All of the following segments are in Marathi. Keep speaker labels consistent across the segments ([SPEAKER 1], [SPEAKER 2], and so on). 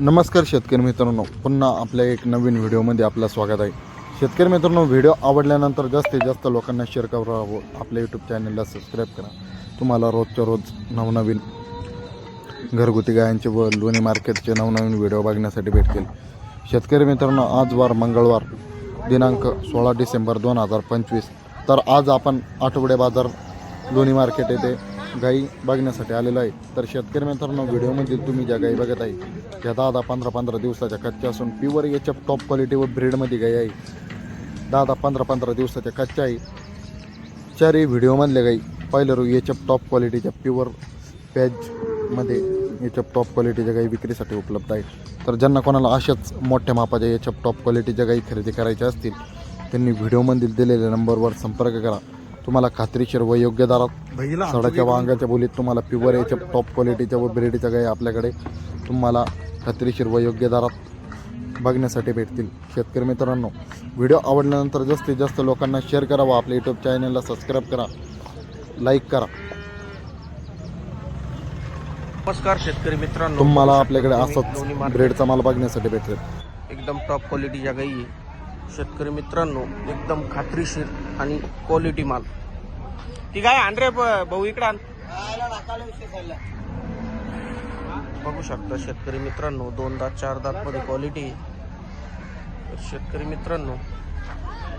[SPEAKER 1] नमस्कार शेतकरी मित्रांनो. पुन्हा आपल्या एक नवीन व्हिडिओमध्ये आपलं स्वागत आहे. शेतकरी मित्रांनो व्हिडिओ आवडल्यानंतर जास्तीत जास्त लोकांना शेअर करावं. आपल्या यूट्यूब चॅनलला सबस्क्राईब करा. तुम्हाला रोजच्या रोज नवनवीन घरगुती गायांचे व लोणी मार्केटचे नवनवीन व्हिडिओ बघण्यासाठी भेटतील. शेतकरी मित्रांनो आज वार मंगळवार दिनांक सोळा डिसेंबर दोन हजार पंचवीस. तर आज आपण आठवडे बाजार लोणी मार्केट येथे गाई बघण्यासाठी आलेलो आहे. तर शेतकरी मित्रांनो व्हिडिओमध्ये तुम्ही ज्या गाई बघत आहे त्या दहा दहा पंधरा पंधरा दिवसाच्या कच्च्या असून प्युअर याच्या टॉप क्वालिटी व ब्रीडमध्ये गाई आहे. दहा दहा पंधरा पंधरा दिवसाच्या कच्च्या आहे. चारही व्हिडिओमधल्या गाई पहिलं एच याच्या टॉप क्वालिटीच्या प्युअर पॅजमध्ये याच्या टॉप क्वालिटीच्या गाई विक्रीसाठी उपलब्ध आहेत तर ज्यांना कोणाला अशाच मोठ्या मापाच्या याच्या टॉप क्वालिटीच्या गाई खरेदी करायच्या असतील त्यांनी व्हिडिओमधील दिलेल्या नंबरवर संपर्क करा. तुम्हाला खात्रीशीर व योग्य दरात सडाच्या वांग्याच्या बोलीत तुम्हाला प्युअर याच्या टॉप क्वालिटीच्या व ब्रेडीच्या गाई आपल्याकडे तुम्हाला खात्रीशीर व योग्य दरात बघण्यासाठी भेटतील. शेतकरी मित्रांनो व्हिडिओ आवडल्यानंतर जास्तीत जास्त लोकांना शेअर करा व आपल्या यूट्यूब चॅनलला सबस्क्राईब करा. लाईक करा.
[SPEAKER 2] नमस्कार शेतकरी मित्रांनो.
[SPEAKER 1] तुम्हाला आपल्याकडे असंच ब्रेडचा माल बघण्यासाठी भेटेल.
[SPEAKER 2] एकदम टॉप क्वालिटीच्या गाई आहे. शेतकरी मित्रांनो एकदम खात्रीशीर आणि क्वालिटी माल. ती आहे आण रे ब- भाऊ इकडे बघू शकता शेतकरी मित्रांनो दोन दात चार दात मध्ये क्वालिटी शेतकरी मित्रांनो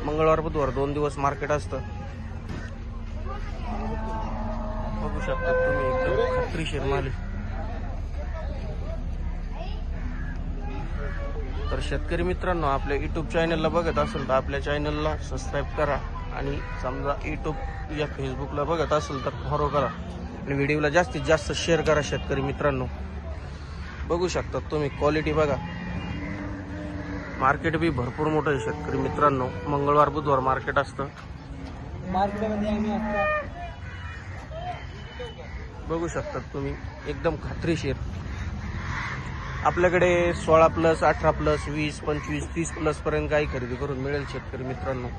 [SPEAKER 2] मंगळवार बुधवार दोन दिवस मार्केट असतं. बघू शकता तुम्ही एकदम खात्रीशीर माल तर शेतकरी मित्रांनो आपल्या युट्यूब चॅनलला बघत असेल तर आपल्या चॅनलला सबस्क्राईब करा आणि समजा युट्यूब या फेसबुकला बघत असेल तर फॉलो करा. आणि व्हिडिओला जास्तीत जास्त शेअर करा शेतकरी मित्रांनो. बघू शकता तुम्ही क्वालिटी बघा. मार्केट बी भरपूर मोठं आहे शेतकरी मित्रांनो. मंगळवार बुधवार मार्केट असतं. बघू शकता तुम्ही एकदम खात्रीशीर आपल्याकडे सोळा प्लस अठरा प्लस वीस पंचवीस तीस प्लसपर्यंत काही खरेदी करून मिळेल शेतकरी मित्रांनो.